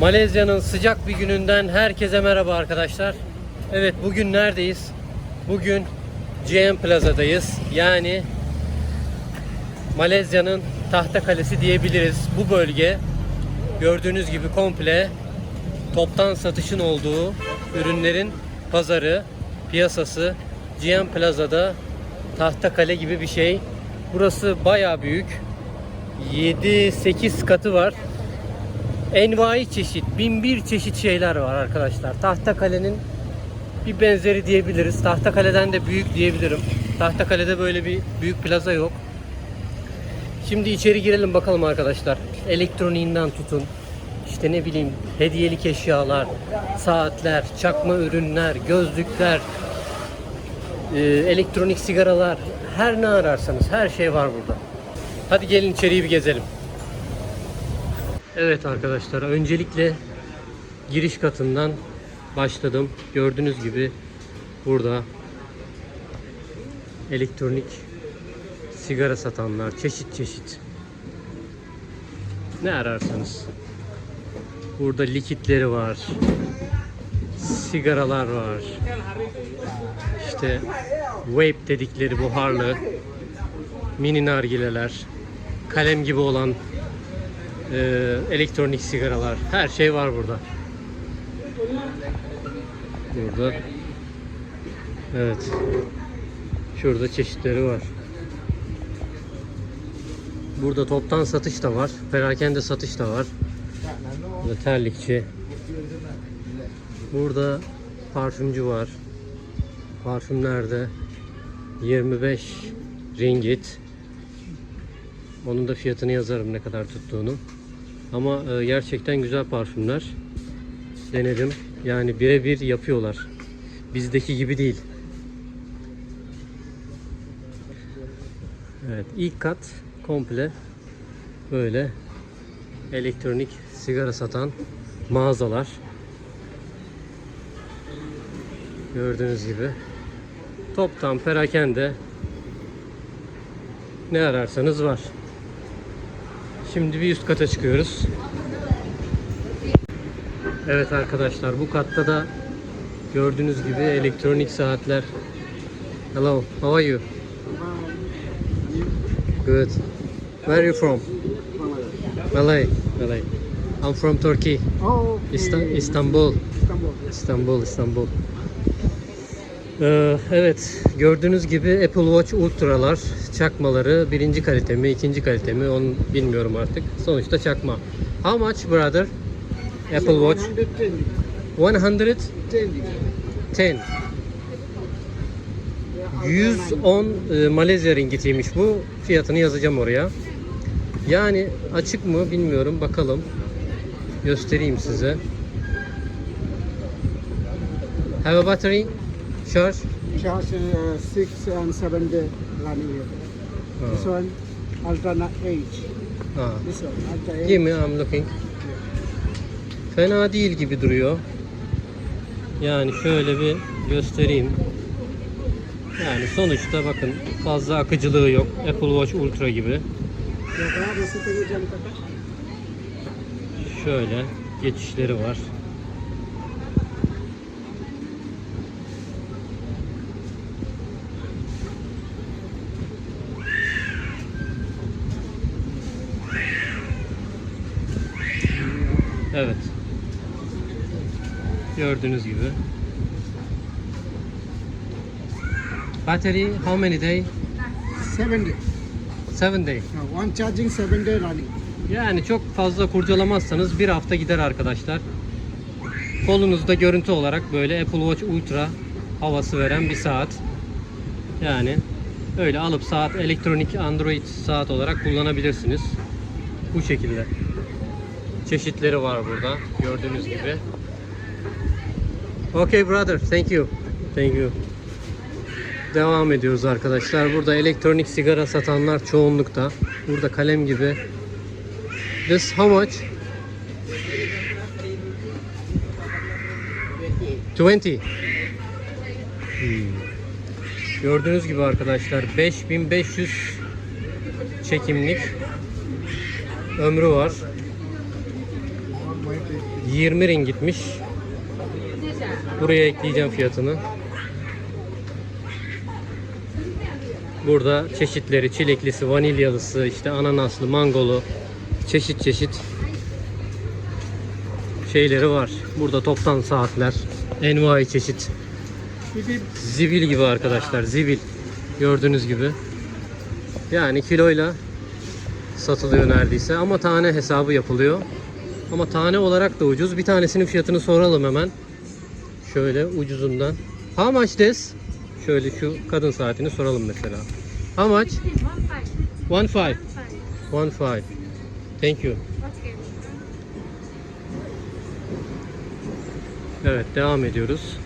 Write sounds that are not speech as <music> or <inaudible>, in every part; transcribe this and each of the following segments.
Malezya'nın sıcak bir gününden herkese merhaba arkadaşlar. Evet bugün neredeyiz? Bugün GM Plaza'dayız. Yani Malezya'nın tahta kalesi diyebiliriz. Bu bölge gördüğünüz gibi komple toptan satışın olduğu ürünlerin pazarı, piyasası GM Plaza'da tahta kale gibi bir şey. Burası baya büyük. 7-8 katı var. Envai çeşit, bin bir çeşit şeyler var arkadaşlar. Tahtakale'nin bir benzeri diyebiliriz. Tahtakale'den de büyük diyebilirim. Tahtakale'de böyle bir büyük plaza yok. Şimdi içeri girelim bakalım arkadaşlar. Elektroniğinden tutun. İşte ne bileyim hediyelik eşyalar, saatler, çakma ürünler, gözlükler, e, elektronik sigaralar, her ne ararsanız her şey var burada. Hadi gelin içeriği bir gezelim. Evet arkadaşlar öncelikle giriş katından başladım. Gördüğünüz gibi burada elektronik sigara satanlar çeşit çeşit. Ne ararsanız. Burada likitleri var sigaralar var. İşte vape dedikleri buharlı mini nargileler kalem gibi olan e, elektronik sigaralar her şey var burada. Burada. Evet. Şurada çeşitleri var. Burada toptan satış da var perakende satış da var. Burada terlikçi. Burada parfümcü var. Parfümlerde 25 ringgit onun da fiyatını yazarım ne kadar tuttuğunu. Ama e, gerçekten güzel parfümler. Denedim. Yani birebir yapıyorlar. Bizdeki gibi değil. Evet, ilk kat komple böyle elektronik sigara satan mağazalar. Gördüğünüz gibi toptan perakende ne ararsanız var. Şimdi bir üst kata çıkıyoruz. Evet arkadaşlar bu katta da gördüğünüz gibi elektronik saatler. Hello, how are you? Good. Where are you from? Malay. Malay. I'm from Turkey. Oh, İsta- İstanbul. Istanbul. İstanbul, İstanbul. Ee, evet, gördüğünüz gibi Apple Watch Ultra'lar çakmaları birinci kalite mi, ikinci kalite mi onu bilmiyorum artık. Sonuçta çakma. How much brother? Apple Watch 110. 110. 110 e, Malezya ringgitiymiş bu. Fiyatını yazacağım oraya. Yani açık mı bilmiyorum. Bakalım. Göstereyim size. Have a battery? Charge? Charge uh, six and seven day running here. This Ha. one, alternate age. Ha. This one, alternate age. Give me, I'm looking. Fena değil gibi duruyor. Yani şöyle bir göstereyim. Yani sonuçta bakın fazla akıcılığı yok. Apple Watch Ultra gibi. Şöyle geçişleri var. Evet. Gördüğünüz gibi. Battery how many day? Seven day. 7 day. No, one charging, seven day running. Yani çok fazla kurcalamazsanız bir hafta gider arkadaşlar. Kolunuzda görüntü olarak böyle Apple Watch Ultra havası veren bir saat. Yani öyle alıp saat elektronik Android saat olarak kullanabilirsiniz. Bu şekilde. Çeşitleri var burada gördüğünüz gibi. Okay brother, thank you. Thank you. Devam ediyoruz arkadaşlar. Burada elektronik sigara satanlar çoğunlukta. Burada kalem gibi This how much? 20. Hmm. Gördüğünüz gibi arkadaşlar 5500 çekimlik ömrü var. 20 ringitmiş. Buraya ekleyeceğim fiyatını. Burada çeşitleri çileklisi, vanilyalısı, işte ananaslı, mangolu çeşit çeşit şeyleri var. Burada toptan saatler, envai çeşit. Zibil gibi arkadaşlar, zibil. Gördüğünüz gibi. Yani kiloyla satılıyor neredeyse ama tane hesabı yapılıyor. Ama tane olarak da ucuz. Bir tanesinin fiyatını soralım hemen. Şöyle ucuzundan. How much this? Şöyle şu kadın saatini soralım mesela. How much? One five. One five. Thank you. Evet devam ediyoruz.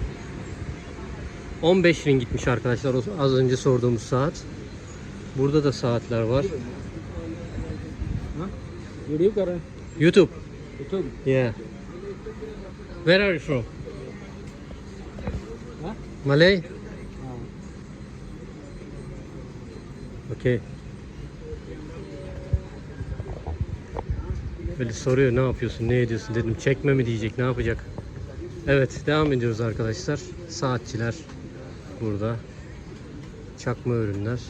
15 ring gitmiş arkadaşlar az önce sorduğumuz saat. Burada da saatler var. YouTube. YouTube. Yeah. Where are you from? Malay? हाँ Okay. Böyle soruyor ne yapıyorsun, ne ediyorsun dedim. Çekme mi diyecek, ne yapacak? Evet, devam ediyoruz arkadaşlar. Saatçiler burada. Çakma ürünler.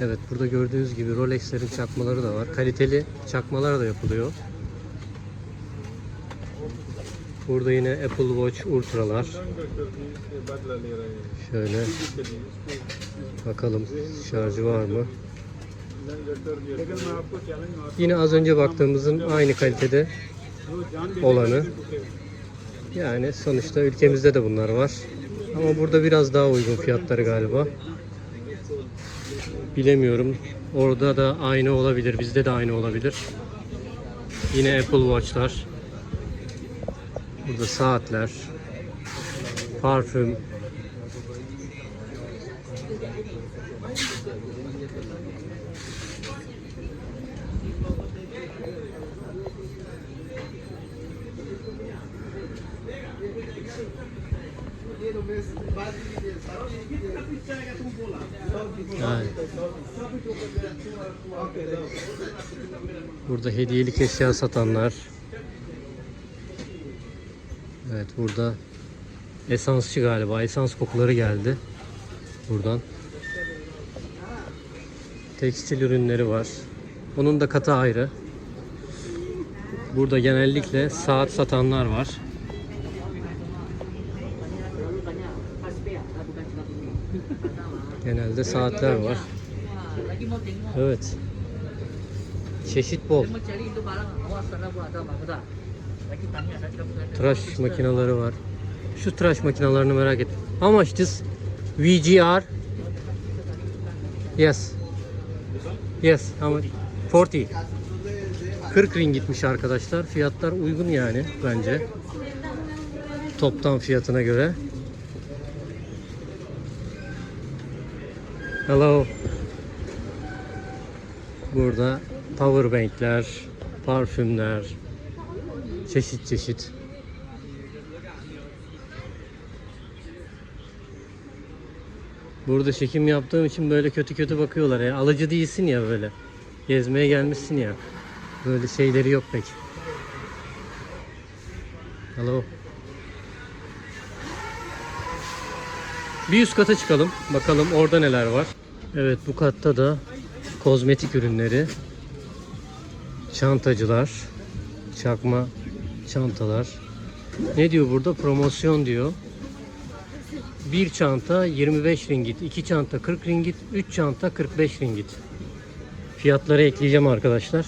Evet, burada gördüğünüz gibi Rolex'lerin çakmaları da var. Kaliteli çakmalar da yapılıyor. Burada yine Apple Watch Ultra'lar. Şöyle bakalım şarjı var mı? Yine az önce baktığımızın aynı kalitede olanı. Yani sonuçta ülkemizde de bunlar var. Ama burada biraz daha uygun fiyatları galiba. Bilemiyorum. Orada da aynı olabilir. Bizde de aynı olabilir. Yine Apple Watch'lar. Burada saatler. Parfüm. Burada hediyelik eşya satanlar. Evet burada esansçı galiba. Esans kokuları geldi. Buradan. Tekstil ürünleri var. Onun da katı ayrı. Burada genellikle saat satanlar var. Genelde saatler var. Evet. Çeşit bol. Tıraş makineleri var. Şu tıraş makinelerini merak ettim. How much this? VGR? Yes. Yes. How much? 40. 40 ring gitmiş arkadaşlar. Fiyatlar uygun yani bence. Toptan fiyatına göre. Hello. Burada power bankler, parfümler, çeşit çeşit. Burada çekim yaptığım için böyle kötü kötü bakıyorlar ya. Alıcı değilsin ya böyle. Gezmeye gelmişsin ya. Böyle şeyleri yok pek. Hello. Bir üst kata çıkalım. Bakalım orada neler var. Evet bu katta da kozmetik ürünleri, çantacılar, çakma çantalar. Ne diyor burada? Promosyon diyor. Bir çanta 25 ringgit, iki çanta 40 ringgit, 3 çanta 45 ringgit. Fiyatları ekleyeceğim arkadaşlar.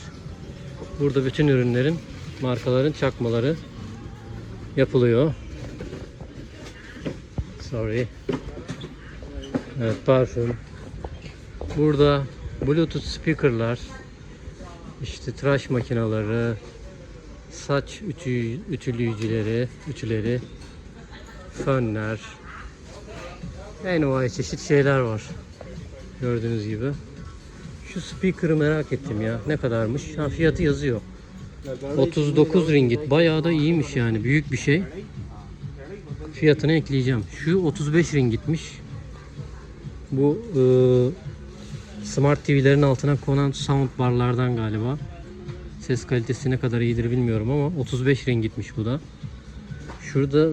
Burada bütün ürünlerin, markaların çakmaları yapılıyor. Sorry. Evet parfüm. Burada Bluetooth speakerlar, işte tıraş makineleri, saç ütü, ütüleyicileri, ütüleri, fönler, envai çeşit şeyler var. Gördüğünüz gibi. Şu speaker'ı merak ettim ya. Ne kadarmış? Ha, fiyatı yazıyor. 39 ringgit. Bayağı da iyiymiş yani. Büyük bir şey. Fiyatını ekleyeceğim. Şu 35 ringgitmiş. Bu e, Smart TV'lerin altına konan sound barlardan galiba. Ses kalitesi ne kadar iyidir bilmiyorum ama 35 ringitmiş bu da. Şurada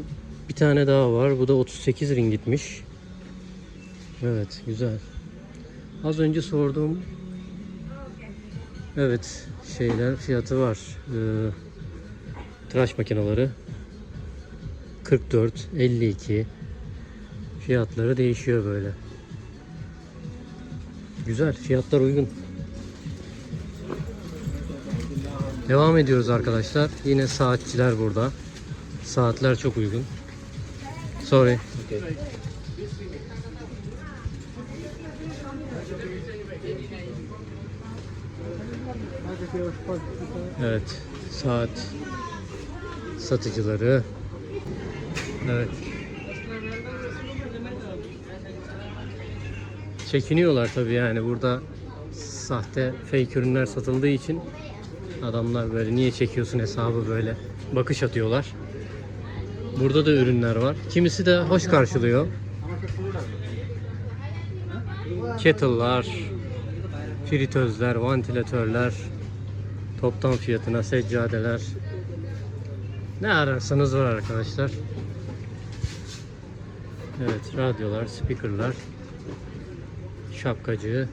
bir tane daha var. Bu da 38 ringitmiş. Evet güzel. Az önce sorduğum Evet şeyler fiyatı var. Ee, tıraş makineleri 44, 52 fiyatları değişiyor böyle. Güzel, fiyatlar uygun. Devam ediyoruz arkadaşlar. Yine saatçiler burada. Saatler çok uygun. Sorry. Evet, saat satıcıları. Evet. Çekiniyorlar tabii yani burada sahte fake ürünler satıldığı için adamlar böyle niye çekiyorsun hesabı böyle bakış atıyorlar. Burada da ürünler var. Kimisi de hoş karşılıyor. Kettle'lar, fritözler, vantilatörler, toptan fiyatına seccadeler. Ne ararsanız var arkadaşlar. Evet, radyolar, speakerlar, şapkacı.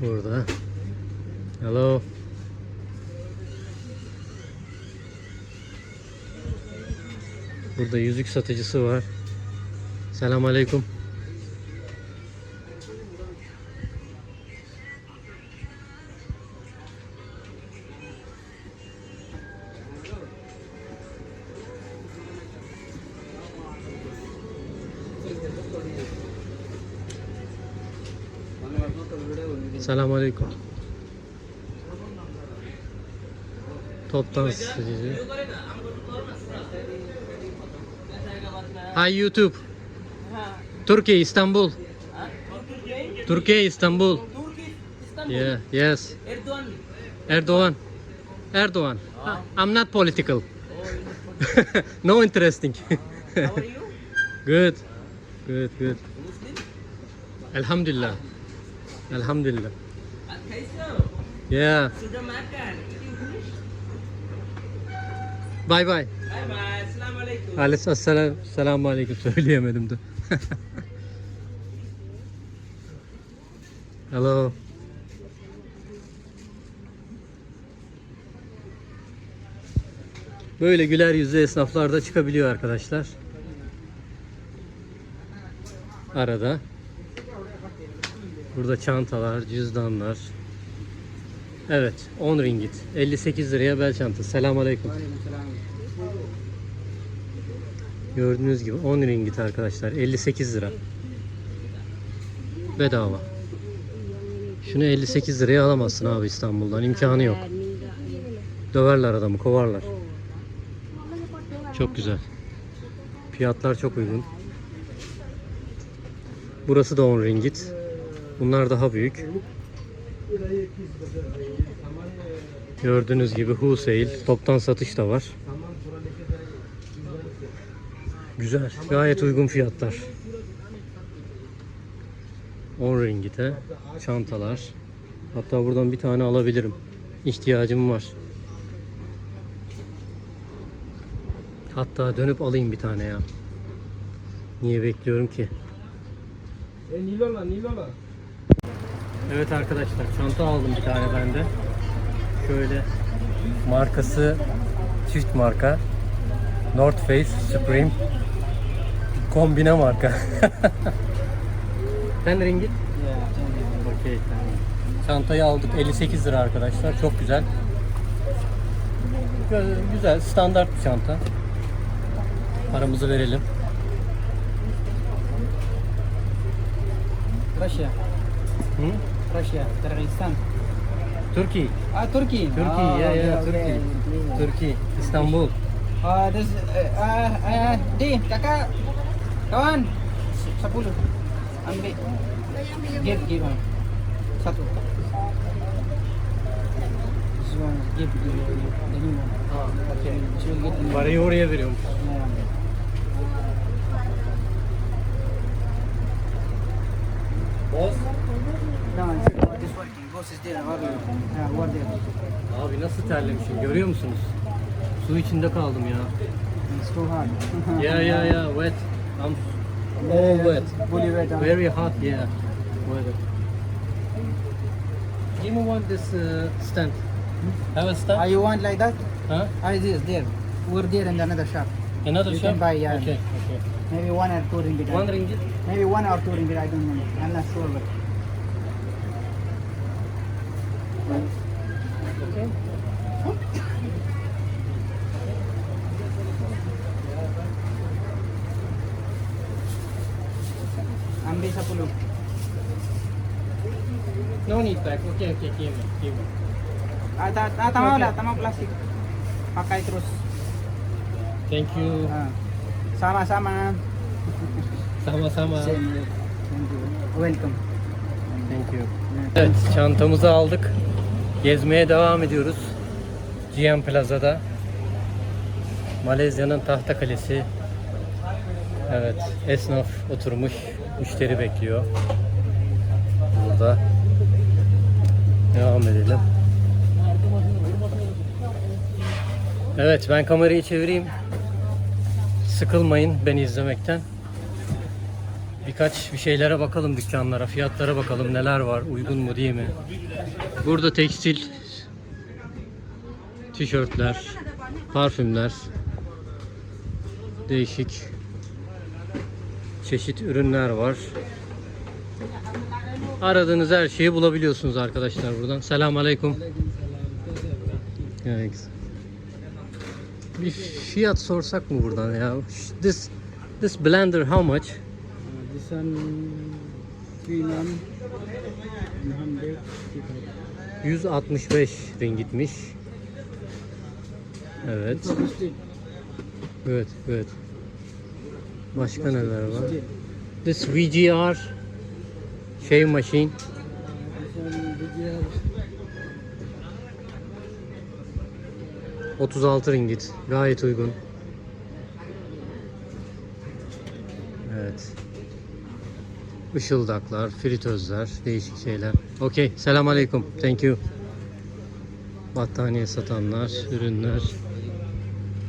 Burada. Hello. Burada yüzük satıcısı var. Selam aleyküm. Selam aleyküm. Toptan satıcı. Hi YouTube. Turkey, Istanbul. Turkey, Istanbul. Yeah, yes. Erdogan. Erdogan. Erdogan. I'm not political. <laughs> no interesting. <laughs> Good. Good, good. Alhamdulillah. Alhamdulillah. Yeah. Bye bye. Bye bye. Assalamualaikum. Aleyhisselam. Selamun aleyküm. Söyleyemedim de. <laughs> Hello. Böyle güler yüzlü esnaflar da çıkabiliyor arkadaşlar. Arada. Burada çantalar, cüzdanlar. Evet, 10 ringgit. 58 liraya bel çantası. Selamun aleyküm. Gördüğünüz gibi 10 ringgit arkadaşlar. 58 lira. Bedava. Şunu 58 liraya alamazsın abi İstanbul'dan. imkanı yok. Döverler adamı, kovarlar. Çok güzel. Fiyatlar çok uygun. Burası da 10 ringgit. Bunlar daha büyük. Gördüğünüz gibi wholesale, toptan satış da var. Güzel, gayet uygun fiyatlar. 10 ringite çantalar. Hatta buradan bir tane alabilirim. İhtiyacım var. Hatta dönüp alayım bir tane ya. Niye bekliyorum ki? Evet arkadaşlar çanta aldım bir tane ben de. Şöyle markası çift marka. North Face Supreme kombine marka. <laughs> Ten ringgit. Okey. Çantayı aldık 58 lira arkadaşlar. Çok güzel. Güzel standart bir çanta. Paramızı verelim. Russia, Hı? Russia, Kyrgyzstan. Türkiye. Ah, Turkey. Turkey, Ah, ya okay, ya okay. Türkiye, İstanbul. Ah, this, uh, uh, uh, di, kakak, kawan, sepuluh, ambil, give, give one, satu. This one, give, give, give, the new one. Okay, so you get the new one. Parayı oraya veriyorum. Yeah. Boss. No, it's, this working, boss. house is there. Over, yeah, over there. Abi nasıl terlemişim görüyor musunuz? Su içinde kaldım ya. It's too hard. Yeah yeah yeah wet. I'm all wet. Fully wet. huh? Very hot yeah. Weather. Give me one this uh, stand. Have a Ah, stand? you want like that? Huh? Ah, this there. Over there in another shop. Another You shop? can buy, yeah. Okay, okay. Maybe one or two ringgit. One ringgit? Maybe one or two ringgit. I don't know. I'm not sure, but Okay. ambil sepuluh. No need back. Okay, okay, give me. Ah, ta ah, tama Okay. wala, tama plastic. Pakai terus. Thank you. Ah. Sama-sama. Sama-sama. Same. Thank you. Welcome. Thank you. Evet, çantamızı aldık. Gezmeye devam ediyoruz. GM Plaza'da. Malezya'nın tahta kalesi. Evet, esnaf oturmuş, müşteri bekliyor. Burada. Devam edelim. Evet, ben kamerayı çevireyim. Sıkılmayın beni izlemekten. Birkaç bir şeylere bakalım dükkanlara, fiyatlara bakalım neler var, uygun mu değil mi? Burada tekstil, tişörtler, parfümler, değişik çeşit ürünler var. Aradığınız her şeyi bulabiliyorsunuz arkadaşlar buradan. Selamun Aleyküm. Evet. Bir fiyat sorsak mı buradan ya? This this blender how much? This one, three nine, one hundred. 165 ringitmiş. Evet. Evet, evet. Başka neler var? This VGR şey machine This one, VGR, 36 ringgit. Gayet uygun. Evet. Işıldaklar, fritözler, değişik şeyler. Okey. Selam aleyküm. Thank you. Battaniye satanlar, ürünler.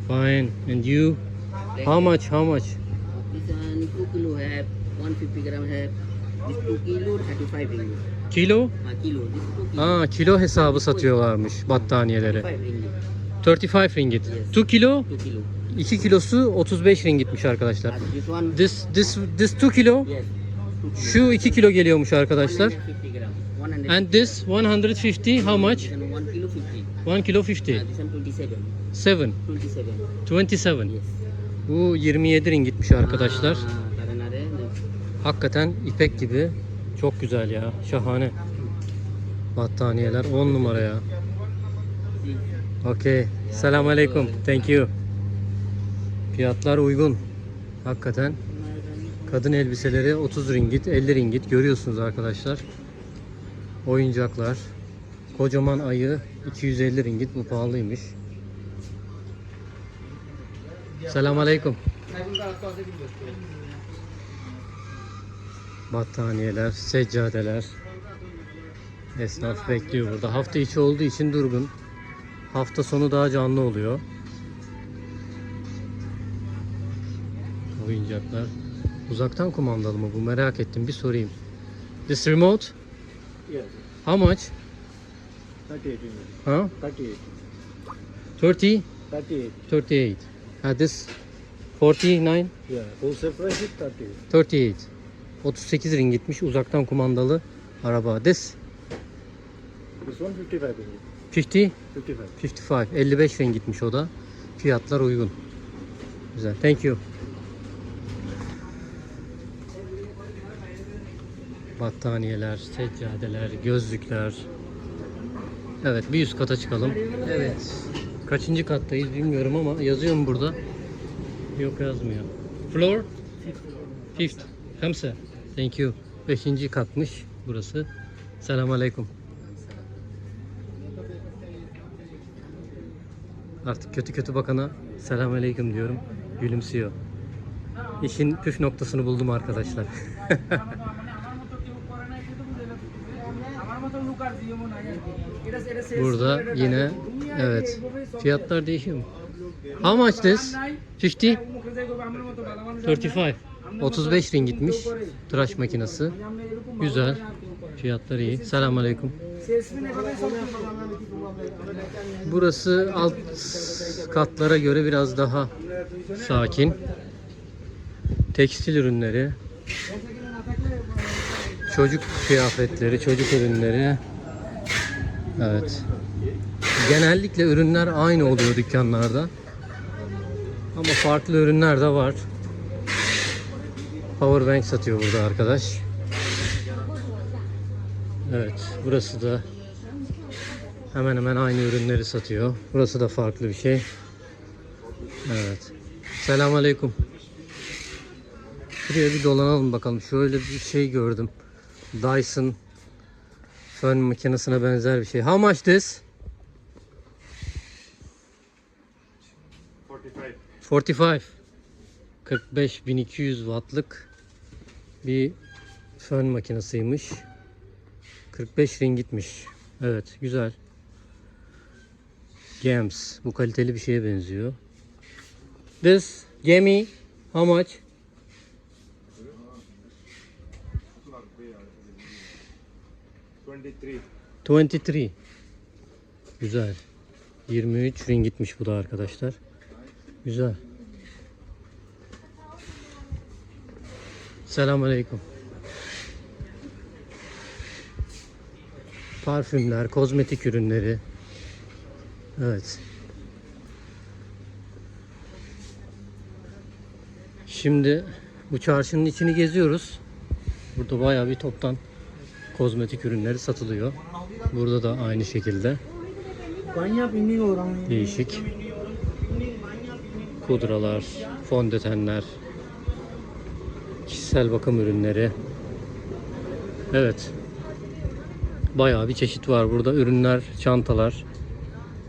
Fine. And you? How much? How much? This one 2 kilo have 150 gram have. This 2 kilo 35 ringgit. Kilo? Ah, kilo. This 2 kilo. Aa, kilo hesabı satıyorlarmış battaniyeleri. 5 ringgit. 35 ringgit. 2 kilo? 2 kilo. 2 kilosu 35 ringitmiş arkadaşlar. This one. This this this 2 kilo Yes. Şu 2 kilo geliyormuş arkadaşlar. 150 gram. 100. And this 150 how much? This one 1 kilo 50. 1 kilo Ah, 50. this one 27. 7. 27. 27. Yes. Bu 27 ringitmiş arkadaşlar. Hakikaten ipek gibi. Çok güzel ya. Şahane. Battaniyeler 10 numara ya. Okey. Selam aleyküm. Thank you. Fiyatlar uygun. Hakikaten. Kadın elbiseleri 30 ringgit, 50 ringgit görüyorsunuz arkadaşlar. Oyuncaklar. Kocaman ayı 250 ringgit bu pahalıymış. Selam aleyküm. Battaniyeler, seccadeler. Esnaf bekliyor burada. Hafta içi olduğu için durgun. Hafta sonu daha canlı oluyor. Oyuncaklar. Uzaktan kumandalı mı bu merak ettim bir sorayım. This remote? yes, How much? thirty-eight ringgit. Huh? Thirty-eight. 30? Thirty-eight. 38. Ha this 49? Yeah, wholesale price is thirty-eight. 38. 38 ringitmiş uzaktan kumandalı araba. This This one fifty-five ringgit. 50? Fifty-five. 55. 55 ringitmiş o da. Fiyatlar uygun. Güzel. Thank you. Battaniyeler, seccadeler, gözlükler. Evet bir üst kata çıkalım. Evet. Kaçıncı kattayız bilmiyorum ama yazıyor mu burada? Yok yazmıyor. Floor? Fifth. Hamsa. Thank you. Beşinci katmış burası. Selamun Aleyküm. Artık kötü kötü bakana selamünaleyküm diyorum. Gülümsüyor. İşin püf noktasını buldum arkadaşlar. <laughs> Burada yine evet fiyatlar değişiyor mu? How much this? 50? 35. 35 ringitmiş tıraş makinesi. Güzel. Fiyatları iyi. Selamun aleyküm. Burası alt katlara göre biraz daha sakin. Tekstil ürünleri, çocuk kıyafetleri, çocuk ürünleri. Evet. Genellikle ürünler aynı oluyor dükkanlarda. Ama farklı ürünler de var. Powerbank satıyor burada arkadaş. Evet, burası da hemen hemen aynı ürünleri satıyor. Burası da farklı bir şey. Evet. Selamünaleyküm. Şuraya bir dolanalım bakalım. Şöyle bir şey gördüm. Dyson fön makinesine benzer bir şey. How much this? 45. 45. 45 1200 wattlık bir fön makinesiymiş. 45 ringitmiş. Evet, güzel. Gems. Bu kaliteli bir şeye benziyor. This gemi how much? Twenty-three. 23. Güzel. 23 ringitmiş bu da arkadaşlar. Güzel. Selamünaleyküm. Parfümler, kozmetik ürünleri. Evet. Şimdi bu çarşının içini geziyoruz. Burada bayağı bir toptan kozmetik ürünleri satılıyor. Burada da aynı şekilde. Değişik. Pudralar, fondötenler, kişisel bakım ürünleri. Evet. Bayağı bir çeşit var burada. Ürünler, çantalar.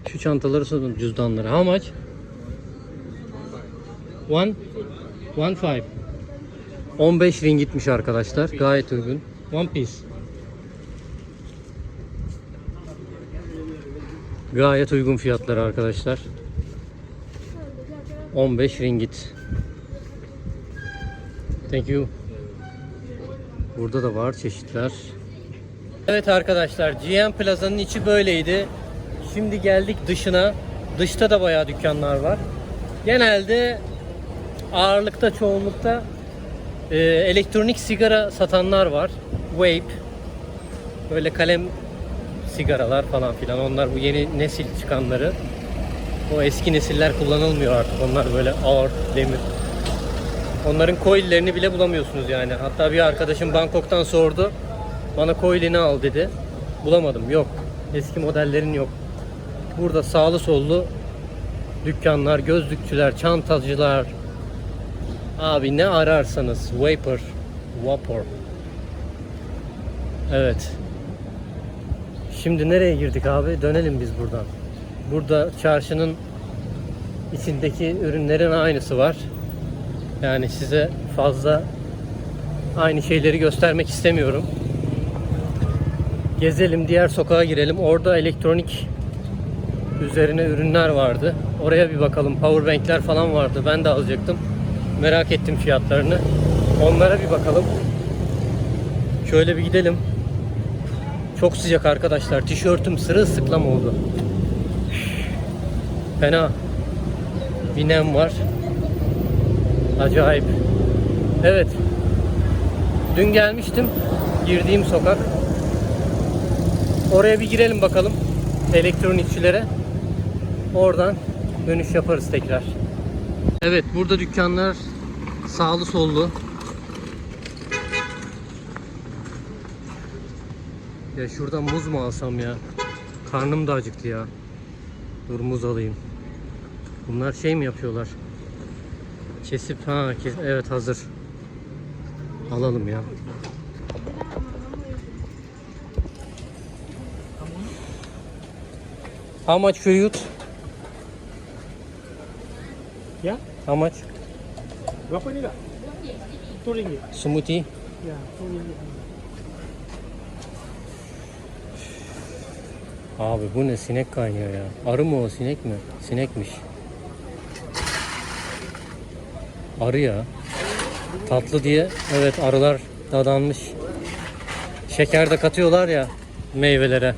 Şu çantaları sorun cüzdanları. How much? One? One five. 15 ringitmiş arkadaşlar. Gayet uygun. One piece. Gayet uygun fiyatlar arkadaşlar. 15 ringgit. Thank you. Burada da var çeşitler. Evet arkadaşlar GM Plaza'nın içi böyleydi. Şimdi geldik dışına. Dışta da bayağı dükkanlar var. Genelde ağırlıkta çoğunlukta e, elektronik sigara satanlar var. Vape. Böyle kalem sigaralar falan filan. Onlar bu yeni nesil çıkanları. O eski nesiller kullanılmıyor artık. Onlar böyle ağır demir. Onların coil'lerini bile bulamıyorsunuz yani. Hatta bir arkadaşım Bangkok'tan sordu. Bana coil'ini al dedi. Bulamadım. Yok. Eski modellerin yok. Burada sağlı sollu dükkanlar, gözlükçüler, çantacılar. Abi ne ararsanız Vapor, Vapor. Evet. Şimdi nereye girdik abi? Dönelim biz buradan. Burada çarşının içindeki ürünlerin aynısı var. Yani size fazla aynı şeyleri göstermek istemiyorum. Gezelim, diğer sokağa girelim. Orada elektronik üzerine ürünler vardı. Oraya bir bakalım. Powerbankler falan vardı. Ben de alacaktım. Merak ettim fiyatlarını. Onlara bir bakalım. Şöyle bir gidelim. Çok sıcak arkadaşlar. Tişörtüm sırılsıklam oldu. Fena. Bir nem var. Acayip. Evet. Dün gelmiştim. Girdiğim sokak. Oraya bir girelim bakalım. Elektronikçilere. Oradan dönüş yaparız tekrar. Evet burada dükkanlar sağlı sollu. Ya şuradan muz mu alsam ya? Karnım da acıktı ya. Dur muz alayım. Bunlar şey mi yapıyorlar? Kesip ha kes evet hazır. Alalım ya. How much fruit? Ya? How much? Berapa ni kak? Two ringgit. Smoothie. Ya, two ringgit. Abi bu ne sinek kaynıyor ya. Arı mı o sinek mi? Sinekmiş. Arı ya. Tatlı diye evet arılar dadanmış. Şeker de katıyorlar ya meyvelere.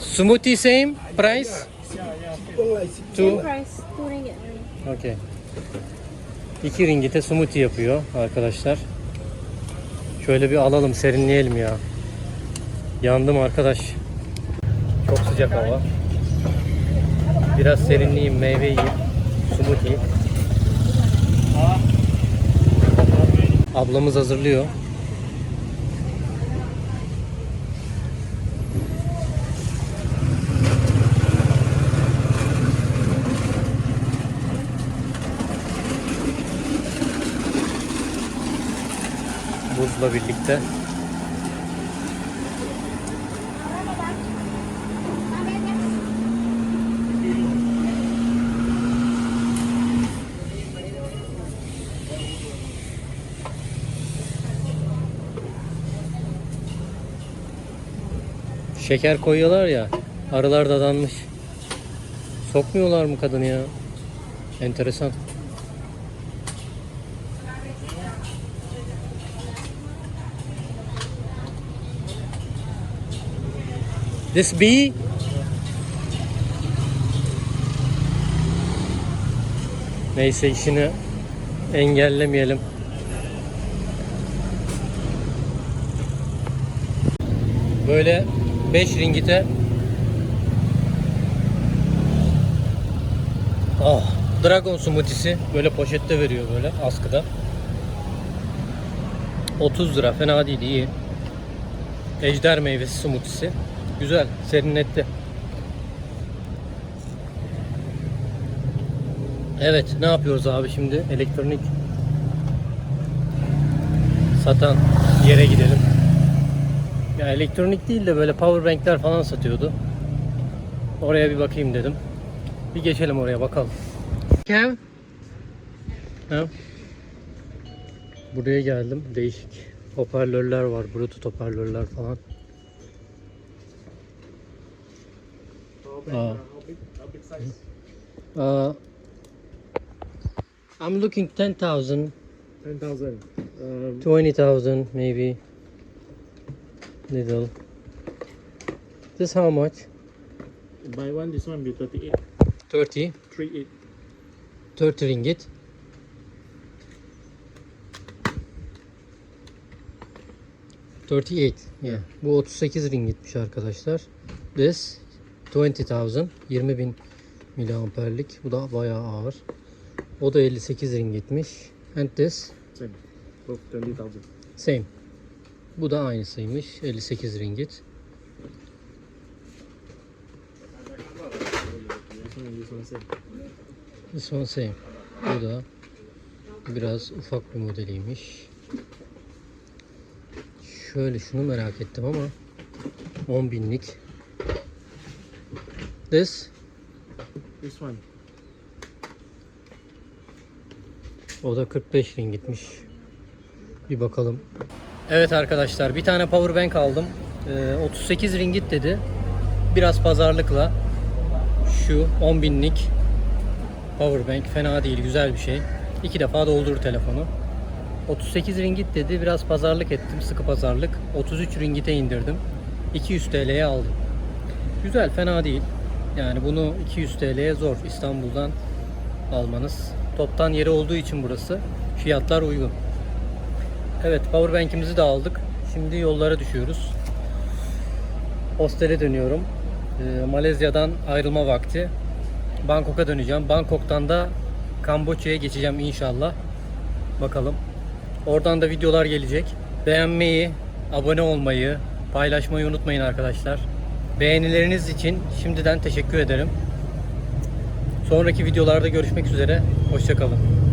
Smoothie same price? Two. Okay. 2 ringite smoothie yapıyor arkadaşlar. Şöyle bir alalım serinleyelim ya. Yandım arkadaş. Çok sıcak hava. Biraz serinleyeyim, meyve yiyeyim. Smoothie. Ablamız hazırlıyor. Buzla birlikte. Şeker koyuyorlar ya. Arılar dadanmış. Sokmuyorlar mı kadını ya? Enteresan. This bee Neyse işini engellemeyelim. Böyle 5 ringite Ah, Dragon smoothie'si böyle poşette veriyor böyle askıda. 30 lira fena değil iyi. Ejder meyvesi smoothie'si. Güzel, serinletti. Evet, ne yapıyoruz abi şimdi? Elektronik satan yere gidelim. Ya elektronik değil de böyle power bankler falan satıyordu. Oraya bir bakayım dedim. Bir geçelim oraya bakalım. Kev? Ha? Buraya geldim. Değişik hoparlörler var. Bluetooth hoparlörler falan. Aa. Uh, I'm looking 10,000, 10,000. Um, 20,000 maybe. Little. This how much? buy one, this one be 38. 30. 38. 30 ringgit. Thirty-eight. Yeah. Bu 38 ringitmiş arkadaşlar. This 20,000. 20 bin miliamperlik. Bu da bayağı ağır. O da 58 ringitmiş. And this Same. Both 20,000. same. Bu da aynısıymış. 58 ringit. This one, same. Bu da biraz ufak bir modeliymiş. Şöyle şunu merak ettim ama 10 binlik. This This one. o da 45 ringitmiş. Bir bakalım. Evet arkadaşlar bir tane power bank aldım. Ee, 38 ringit dedi. Biraz pazarlıkla şu 10 binlik power bank fena değil güzel bir şey. İki defa doldur telefonu. 38 ringit dedi. Biraz pazarlık ettim. Sıkı pazarlık. 33 ringite indirdim. 200 TL'ye aldım. Güzel fena değil. Yani bunu 200 TL'ye zor İstanbul'dan almanız. Toptan yeri olduğu için burası. Fiyatlar uygun. Evet powerbank'imizi de aldık. Şimdi yollara düşüyoruz. Hostele dönüyorum. Ee, Malezya'dan ayrılma vakti. Bangkok'a döneceğim. Bangkok'tan da Kamboçya'ya geçeceğim inşallah. Bakalım. Oradan da videolar gelecek. Beğenmeyi, abone olmayı, paylaşmayı unutmayın arkadaşlar. Beğenileriniz için şimdiden teşekkür ederim. Sonraki videolarda görüşmek üzere. Hoşçakalın.